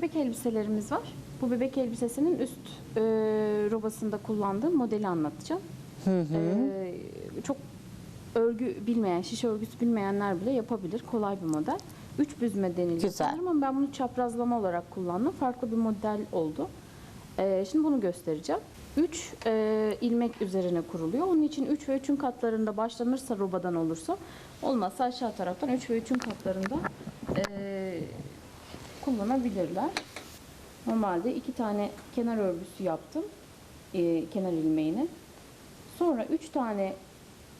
bebek elbiselerimiz var. Bu bebek elbisesinin üst e, robasında kullandığım modeli anlatacağım. E, çok örgü bilmeyen, şiş örgüsü bilmeyenler bile yapabilir. Kolay bir model. Üç büzme deniliyor Güzel. sanırım ama ben bunu çaprazlama olarak kullandım. Farklı bir model oldu. E, şimdi bunu göstereceğim. 3 ilmek üzerine kuruluyor. Onun için 3 ve 3'ün katlarında başlanırsa robadan olursa olmazsa aşağı taraftan 3 ve 3'ün katlarında e, kullanabilirler. Normalde iki tane kenar örgüsü yaptım. e, kenar ilmeğini. Sonra üç tane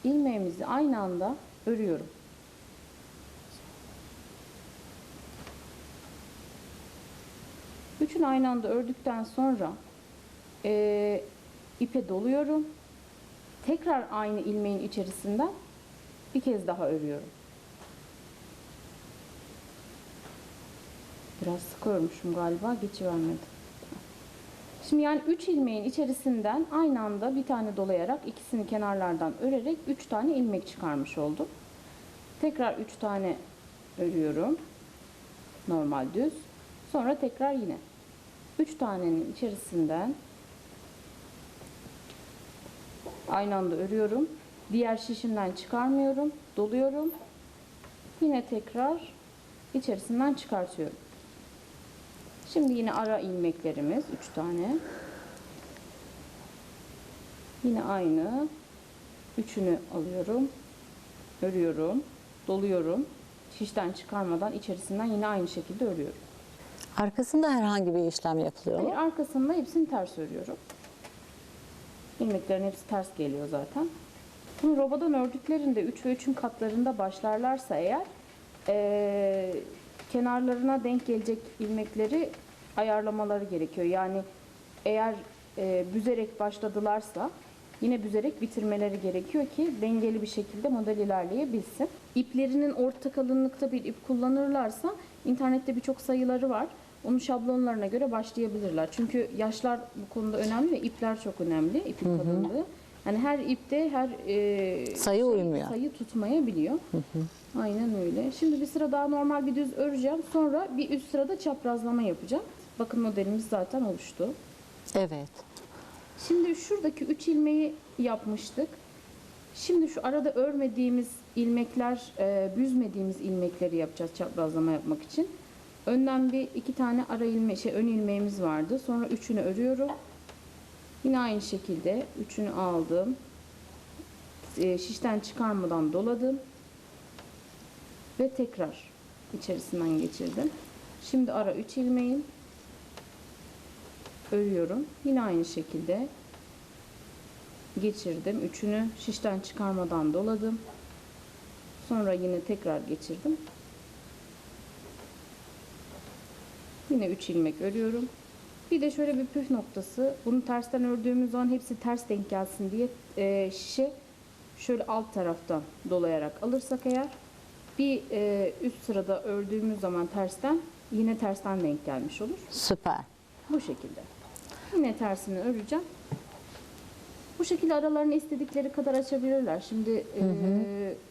ilmeğimizi aynı anda örüyorum. Üçünü aynı anda ördükten sonra e, ipe doluyorum. Tekrar aynı ilmeğin içerisinden bir kez daha örüyorum. Biraz sık örmüşüm galiba, geçivermedi. Şimdi yani 3 ilmeğin içerisinden aynı anda bir tane dolayarak ikisini kenarlardan örerek 3 tane ilmek çıkarmış oldum. Tekrar 3 tane örüyorum. Normal düz. Sonra tekrar yine 3 tanenin içerisinden aynı anda örüyorum. Diğer şişimden çıkarmıyorum. Doluyorum. Yine tekrar içerisinden çıkartıyorum. Şimdi yine ara ilmeklerimiz 3 tane. Yine aynı. Üçünü alıyorum. Örüyorum. Doluyorum. Şişten çıkarmadan içerisinden yine aynı şekilde örüyorum. Arkasında herhangi bir işlem yapılıyor mu? Hayır, arkasında hepsini ters örüyorum. İlmeklerin hepsi ters geliyor zaten. Bunu robadan ördüklerinde 3 ve 3'ün katlarında başlarlarsa eğer eee, kenarlarına denk gelecek ilmekleri ayarlamaları gerekiyor. Yani eğer eee, büzerek başladılarsa yine büzerek bitirmeleri gerekiyor ki dengeli bir şekilde model ilerleyebilsin. İplerinin orta kalınlıkta bir ip kullanırlarsa internette birçok sayıları var. Onun şablonlarına göre başlayabilirler. Çünkü yaşlar bu konuda önemli ve ipler çok önemli. ipin kalınlığı. Yani her ipte her e, Sayı uymuyor. sayı tutmayabiliyor. Aynen öyle. Şimdi bir sıra daha normal bir düz öreceğim. Sonra bir üst sırada çaprazlama yapacağım. Bakın modelimiz zaten oluştu. Evet. Şimdi şuradaki 3 ilmeği yapmıştık. Şimdi şu arada örmediğimiz ilmekler, e, büzmediğimiz ilmekleri yapacağız çaprazlama yapmak için. Önden bir iki tane ara ilme, şey ön ilmeğimiz vardı. Sonra üçünü örüyorum. Yine aynı şekilde üçünü aldım. E, şişten çıkarmadan doladım. Ve tekrar içerisinden geçirdim. Şimdi ara 3 ilmeğim örüyorum. Yine aynı şekilde geçirdim. Üçünü şişten çıkarmadan doladım. Sonra yine tekrar geçirdim. Yine 3 ilmek örüyorum. Bir de şöyle bir püf noktası. Bunu tersten ördüğümüz zaman hepsi ters denk gelsin diye e, şişe şöyle alt taraftan dolayarak alırsak eğer bir e, üst sırada ördüğümüz zaman tersten yine tersten denk gelmiş olur. Süper. Bu şekilde. Yine tersini öreceğim. Bu şekilde aralarını istedikleri kadar açabilirler. Şimdi e,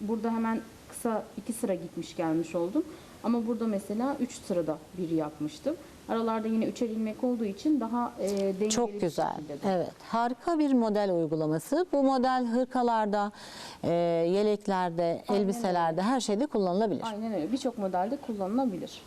burada hemen kısa iki sıra gitmiş gelmiş oldum. Ama burada mesela üç sırada bir yapmıştım. Aralarda yine üçer ilmek olduğu için daha e, dengeli Çok güzel. Evet. Harika bir model uygulaması. Bu model hırkalarda, e, yeleklerde, Aynen elbiselerde her şeyde kullanılabilir. Aynen öyle. Birçok modelde kullanılabilir.